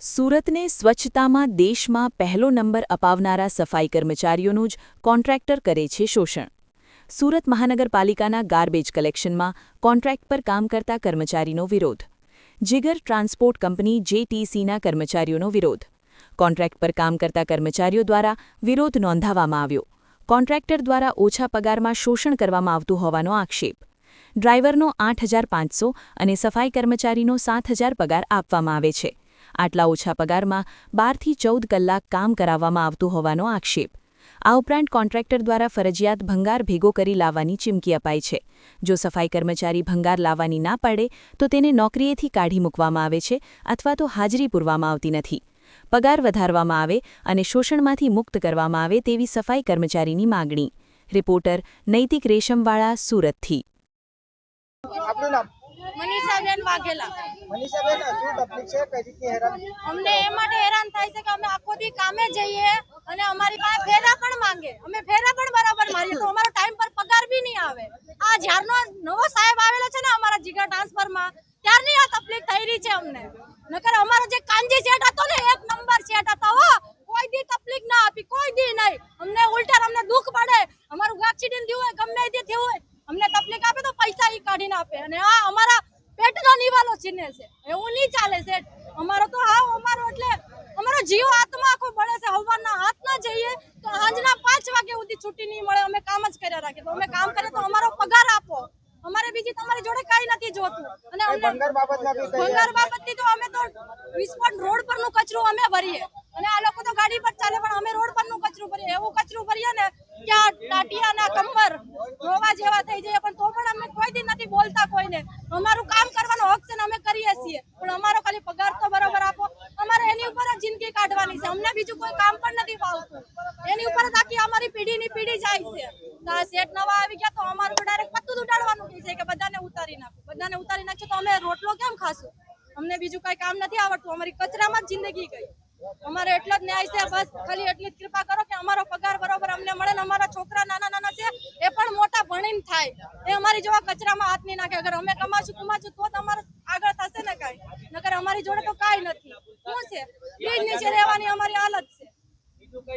સુરતને સ્વચ્છતામાં દેશમાં પહેલો નંબર અપાવનારા સફાઈ કર્મચારીઓનું જ કોન્ટ્રાક્ટર કરે છે શોષણ. સુરત મહાનગરપાલિકાના ગાર્બેજ કલેક્શનમાં કોન્ટ્રાક્ટ પર કામ કરતા કર્મચારીનો વિરોધ. જીગર ટ્રાન્સપોર્ટ કંપની જેટીસીના કર્મચારીઓનો વિરોધ. કોન્ટ્રાક્ટ પર કામ કરતા કર્મચારીઓ દ્વારા વિરોધ નોંધાવવામાં આવ્યો. કોન્ટ્રાક્ટર દ્વારા ઓછા પગારમાં શોષણ કરવામાં આવતું હોવાનો આક્ષેપ. ડ્રાઈવરનો આઠ અને સફાઈ કર્મચારીનો સાત પગાર આપવામાં આવે છે. આટલા ઓછા પગારમાં બારથી ચૌદ કલાક કામ કરાવવામાં આવતું હોવાનો આક્ષેપ. આ ઉપરાંત કોન્ટ્રાક્ટર દ્વારા ફરજિયાત ભંગાર ભેગો કરી લાવવાની ચીમકી અપાઈ છે. જો સફાઈ કર્મચારી ભંગાર લાવવાની ના પાડે, તો તેને નોકરીએથી કાઢી મૂકવામાં આવે છે અથવા તો હાજરી પૂરવામાં આવતી નથી. પગાર વધારવામાં આવે અને શોષણમાંથી મુક્ત કરવામાં આવે તેવી સફાઈ કર્મચારીની માગણી. રિપોર્ટર નૈતિક રેશમવાળા સુરતથી. મનીષાબેન વાઘેલા. મનીષાબેન શું તકલીફ છે? કઈ રીતની હેરાન? અમને એ માટે હેરાન થાય છે કે અમે આખો દી કામે જઈએ અને અમારી પાસે ફેરા પણ માંગે. અમે ફેરા પણ બરાબર મારીએ તો અમારો ટાઈમ પર પગાર બી નહીં આવે. આ જ્યારનો નવો સાહેબ આવેલો છે ને અમારા જીગા ટ્રાન્સફરમાં ત્યારની આ તકલીફ થઈ રહી છે અમને. નકર અમારો જે કાંજી સેટ હતો ને એક નંબર સેટ હતો હો કોઈ દી તકલીફ ના આપી કોઈ દી નહીં. અમને ઉલટા અમને દુઃખ પડે. અમારું એક્સિડન્ટ થયું હોય ગમે તે થયું હોય અમને તકલીફ આપે કાઢીને આપે. અને આ અમારા પેટનો નિવાલો છીને છે. એવું નહીં ચાલે છે અમારો તો હા અમારો એટલે અમારો જીવ આત્મા આખો બળે છે. હવાના હાથ ના જઈએ તો સાંજના પાંચ વાગે સુધી છૂટી નહીં મળે. અમે કામ જ કર્યા રાખીએ તો અમે કામ કરીએ તો અમારો પગાર આપો. અમારે બીજી તમારી જોડે કઈ નથી જોતું. અને અમને ભંગાર બાબતથી તો અમે તો વિસ્ફોટ રોડ પરનું કચરું અમે ભરીએ. અને આ લોકો તો ગાડી પર ચાલે પણ અમે રોડ પરનું કચરું ભરીએ. એવું કચરું ભરીએ ને કે આ ટાટિયાના કંબર રોવા જેવા થઈ જાય પણ તો પણ અમે કોઈ દી નથી બોલતા અમારું કામ કરવાનો હક છે ને અમે કરીએ છીએ. પણ અમારો ખાલી પગાર તો બરોબર આપો. અમારે એની ઉપર જ જિંદગી કાઢવાની છે. અમને બીજું કોઈ કામ પણ નથી ફાવતું. એની ઉપર જ આખી અમારી પેઢીની પેઢી જાય છે. તો આ શેઠ નવા આવી ગયા તો અમારું ડાયરેક્ટ પત્તું ઉડાડવાનું કહે છે કે બધાને ઉતારી નાખો. બધાને ઉતારી નાખશો તો અમે રોટલો કેમ ખાશું? અમને બીજું કઈ કામ નથી આવડતું. અમારી કચરામાં જ જિંદગી ગઈ. અમારે એટલો જ ન્યાય છે. બસ ખાલી એટલી જ કૃપા કરો કે અમારો પગાર બરોબર અમને મળે ને અમારા છોકરા નાના નાના મોટા થાય. એ અમારી જેવા કચરામાં હાથ નહીં નાખે. અગર અમે કમાશું કમાશું, તો તમારે આગળ થશે ને કાંઈ. નકર અમારી જોડે તો કાંઈ નથી. શું છે? બ્રિજ નીચે રહેવાની અમારી હાલત